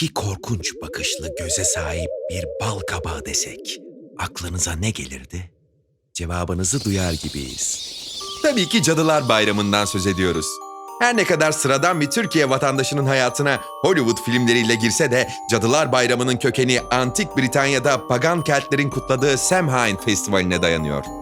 İki korkunç bakışlı göze sahip bir bal kabağı desek, aklınıza ne gelirdi? Cevabınızı duyar gibiyiz. Tabii ki Cadılar Bayramı'ndan söz ediyoruz. Her ne kadar sıradan bir Türkiye vatandaşının hayatına Hollywood filmleriyle girse de Cadılar Bayramı'nın kökeni antik Britanya'da pagan Keltlerin kutladığı Samhain Festivali'ne dayanıyor.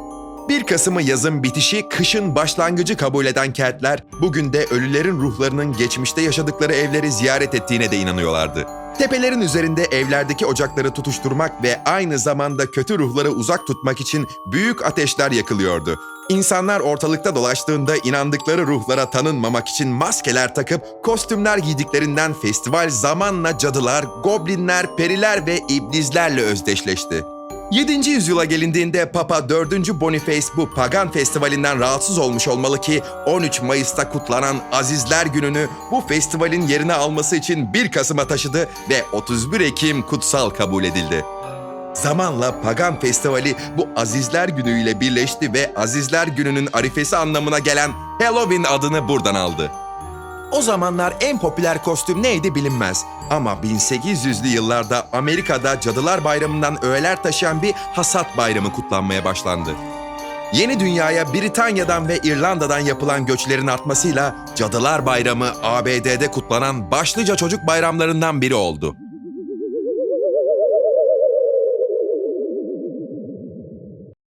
1 Kasım'ı yazın bitişi, kışın başlangıcı kabul eden Keltler, bugün de ölülerin ruhlarının geçmişte yaşadıkları evleri ziyaret ettiğine de inanıyorlardı. Tepelerin üzerinde evlerdeki ocakları tutuşturmak ve aynı zamanda kötü ruhları uzak tutmak için büyük ateşler yakılıyordu. İnsanlar ortalıkta dolaştığında inandıkları ruhlara tanınmamak için maskeler takıp kostümler giydiklerinden festival zamanla cadılar, goblinler, periler ve iblislerle özdeşleşti. 7. yüzyıla gelindiğinde Papa 4. Boniface bu pagan festivalinden rahatsız olmuş olmalı ki 13 Mayıs'ta kutlanan Azizler Günü'nü bu festivalin yerine alması için 1 Kasım'a taşıdı ve 31 Ekim kutsal kabul edildi. Zamanla Pagan Festivali bu Azizler Günü ile birleşti ve Azizler Günü'nün arifesi anlamına gelen Halloween adını buradan aldı. O zamanlar en popüler kostüm neydi bilinmez. Ama 1800'lü yıllarda Amerika'da Cadılar Bayramı'ndan öğeler taşıyan bir hasat bayramı kutlanmaya başlandı. Yeni dünyaya Britanya'dan ve İrlanda'dan yapılan göçlerin artmasıyla Cadılar Bayramı ABD'de kutlanan başlıca çocuk bayramlarından biri oldu.